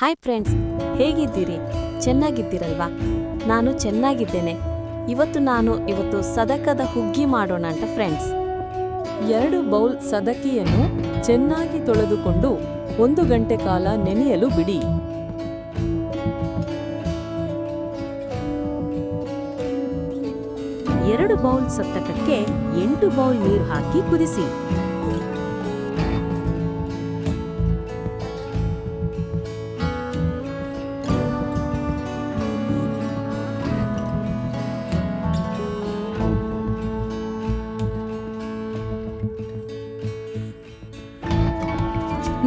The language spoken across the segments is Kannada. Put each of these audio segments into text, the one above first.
ಹಾಯ್ ಫ್ರೆಂಡ್ಸ್ ಹೇಗಿದ್ದೀರಿ? ಚೆನ್ನಾಗಿದ್ದೀರಲ್ವಾ? ನಾನು ಚೆನ್ನಾಗಿದ್ದೇನೆ. ಇವತ್ತು ನಾನು ಇವತ್ತು ಸದಕದ ಹುಗ್ಗಿ ಮಾಡೋಣ ಅಂತ ಫ್ರೆಂಡ್ಸ್ ಎರಡು ಬೌಲ್ ಸದಕಿಯನ್ನು ಚೆನ್ನಾಗಿ ತೊಳೆದುಕೊಂಡು ಒಂದು ಗಂಟೆ ಕಾಲ ನೆನೆಯಲು ಬಿಡಿ. ಎರಡು ಬೌಲ್ ಸತ್ತಕಕ್ಕೆ ಎಂಟು ಬೌಲ್ ನೀರು ಹಾಕಿ ಕುದಿಸಿ.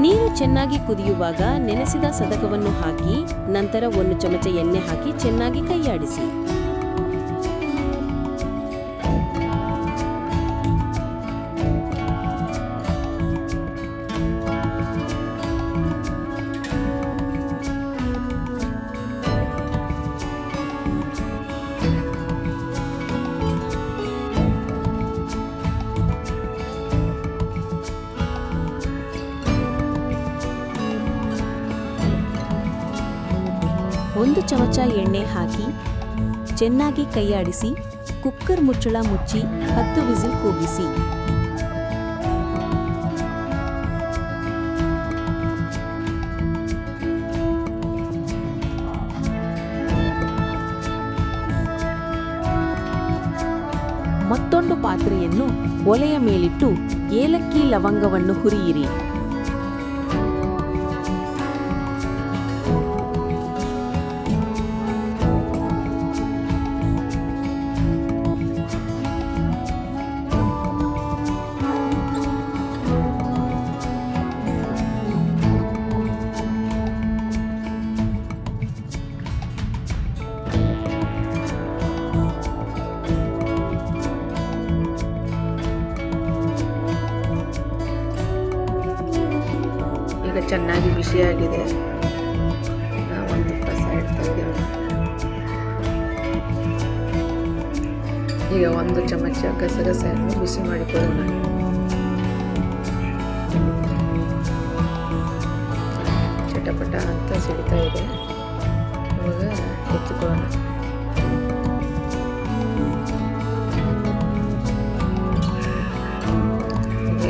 ನೀರು ಚೆನ್ನಾಗಿ ಕುದಿಯುವಾಗ ನೆನೆಸಿದ ಸದಕವನ್ನು ಹಾಕಿ ನಂತರ ಒಂದು ಚಮಚ ಎಣ್ಣೆ ಹಾಕಿ ಚೆನ್ನಾಗಿ ಕೈಯಾಡಿಸಿ. ಒಂದು ಚಮಚ ಎಣ್ಣೆ ಹಾಕಿ ಚೆನ್ನಾಗಿ ಕೈಯಾಡಿಸಿ, ಕುಕ್ಕರ್ ಮುಚ್ಚಳ ಮುಚ್ಚಿ ಹತ್ತು ವಿಸಿಲ್ ಕೂಗಿಸಿ. ಮತ್ತೊಂದು ಪಾತ್ರೆಯನ್ನು ಒಲೆಯ ಮೇಲಿಟ್ಟು ಏಲಕ್ಕಿ ಲವಂಗವನ್ನು ಹುರಿಯಿರಿ. ಚೆನ್ನಾಗಿ ಬಿಸಿಯಾಗಿದೆ. ನಾವೊಂದು ಸೈಡ್ ತೆಗೆದೇವೆ ಈಗ ಒಂದು ಚಮಚ ಗಸಗಸೆಯನ್ನು ಬಿಸಿ ಮಾಡಿಕೊಳ್ಳೋಣ. ಚಟಪಟ ಅಂತ ಸಿಡಿತಾ ಇದೆ. ಇವಾಗ ಎತ್ತಿಕೊಳ್ಳೋಣ.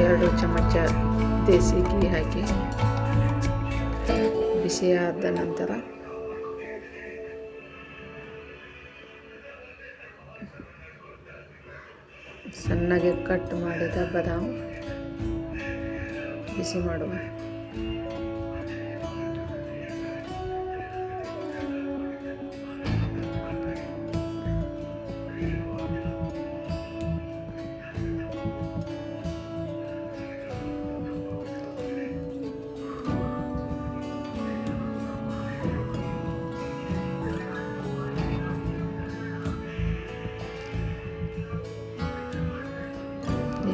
ಎರಡು ಚಮಚ ದೇಸಿ ಘೀ ಹಾಕಿ. ಬಿಸಿಯಾದ ನಂತರ ಸಣ್ಣಗೆ ಕಟ್ ಮಾಡಿದ ಬಾದಾಮ್ ಬಿಸಿ ಮಾಡುವ.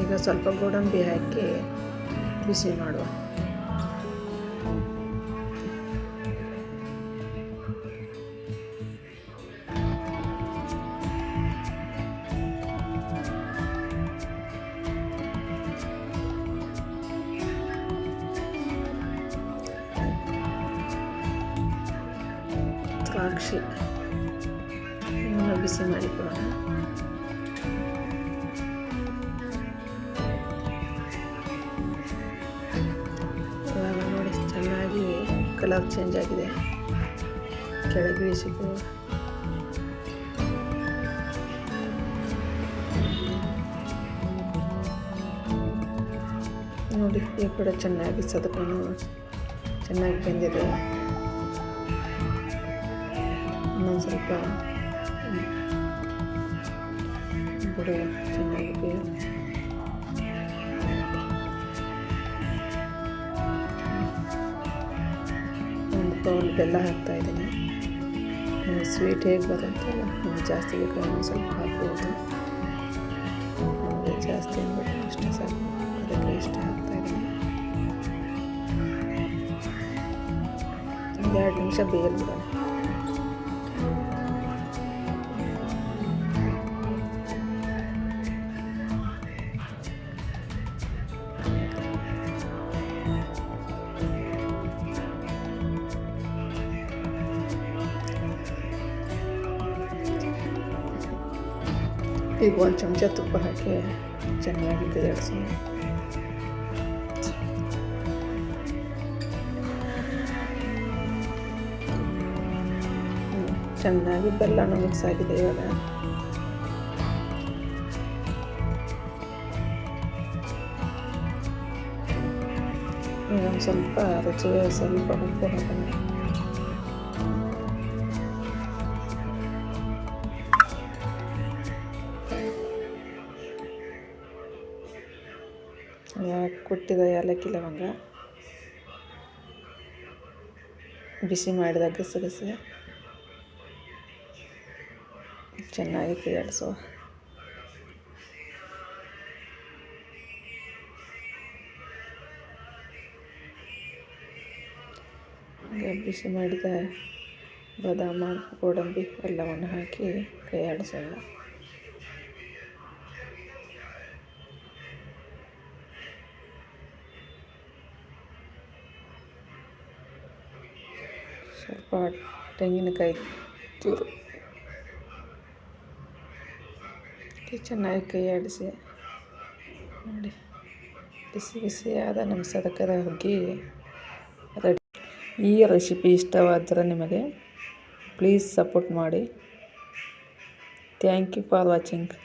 ಈಗ ಸ್ವಲ್ಪ ಗೋಡಂಬಿ ಹಾಕಿ ಬಿಸಿ ಮಾಡುವ. ದ್ರಾಕ್ಷಿ. ಇವನ್ನ ಬಿಸಿ ಮಾಡಿಕೊಳ್ಳೋಣ. ಕಲರ್ ಚೇಂಜ್ ಆಗಿದೆ. ಕೆಳಗಿಳಿಸಿಕೊಳ್ಳುವ ನೋಡಿ, ಈ ಕಡೆ ಚೆನ್ನಾಗಿ ಸದಕನು ಚೆನ್ನಾಗಿ ಬೆಂದಿದೆ. ಇನ್ನೊಂದು ಸ್ವಲ್ಪ ಬಿಡುವ ಚೆನ್ನಾಗಿ ಬೆಲ್ಲ ಹಾಕ್ತಾ ಇದ್ದೀನಿ. ನಿಮಗೆ ಸ್ವೀಟ್ ಹೇಗೆ ಬರುತ್ತಲ್ಲ ನಿಮಗೆ ಜಾಸ್ತಿ ಬೇಕಾದ್ರೆ ಸ್ವಲ್ಪ ಹಾಕ್ಬೋದು. ಜಾಸ್ತಿ ಅಂದ್ಬಿಟ್ಟು ಇಷ್ಟ ಸಾಕು. ಅದಕ್ಕೆ ಇಷ್ಟ ಹಾಕ್ತಾ ಇದ್ದೀನಿ. ಒಂದು ಎರಡು ನಿಮಿಷ ಬೇಯಲ್ ಈಗ ಒಂದು ಚಮಚ ತುಪ್ಪ ಹಾಕಿ ಚೆನ್ನಾಗಿ ಬೆದರಿಸೋಣ ಹ್ಮ್. ಚೆನ್ನಾಗಿ ಬೆಲ್ಲನೂ ಮಿಕ್ಸ್ ಆಗಿದೆ ಇವಾಗ ಈಗ ಸ್ವಲ್ಪ ರುಚಿಗೆ ಸ್ವಲ್ಪ ಉಪ್ಪು ಹಾಕೋಣ ಕುಟ್ಟಿದ ಏಲಕ್ಕಿ ಲವಂಗ ಬಿಸಿ ಮಾಡಿದ ಗಸಗಸೆ. ಚೆನ್ನಾಗಿ ಈಗ ಬಿಸಿ ಮಾಡಿದ ಬಾದಾಮ, ಗೋಡಂಬಿ ಎಲ್ಲವನ್ನು ಹಾಕಿ ಕೈಯಾಡಿಸೋಣ ಸ್ವಲ್ಪ ತೆಂಗಿನಕಾಯಿ ಚೂರು. ಚೆನ್ನಾಗಿ ಕೈ ಆಡಿಸಿ ನೋಡಿ. ಬಿಸಿ ಬಿಸಿಯಾದ ನಮ್ಮ ಸದಕದ ಹುಗ್ಗಿ ರೆಡಿ. ಈ ರೆಸಿಪಿ ಇಷ್ಟವಾದರೆ ನಿಮಗೆ ಪ್ಲೀಸ್ ಸಪೋರ್ಟ್ ಮಾಡಿ. Thank you for watching.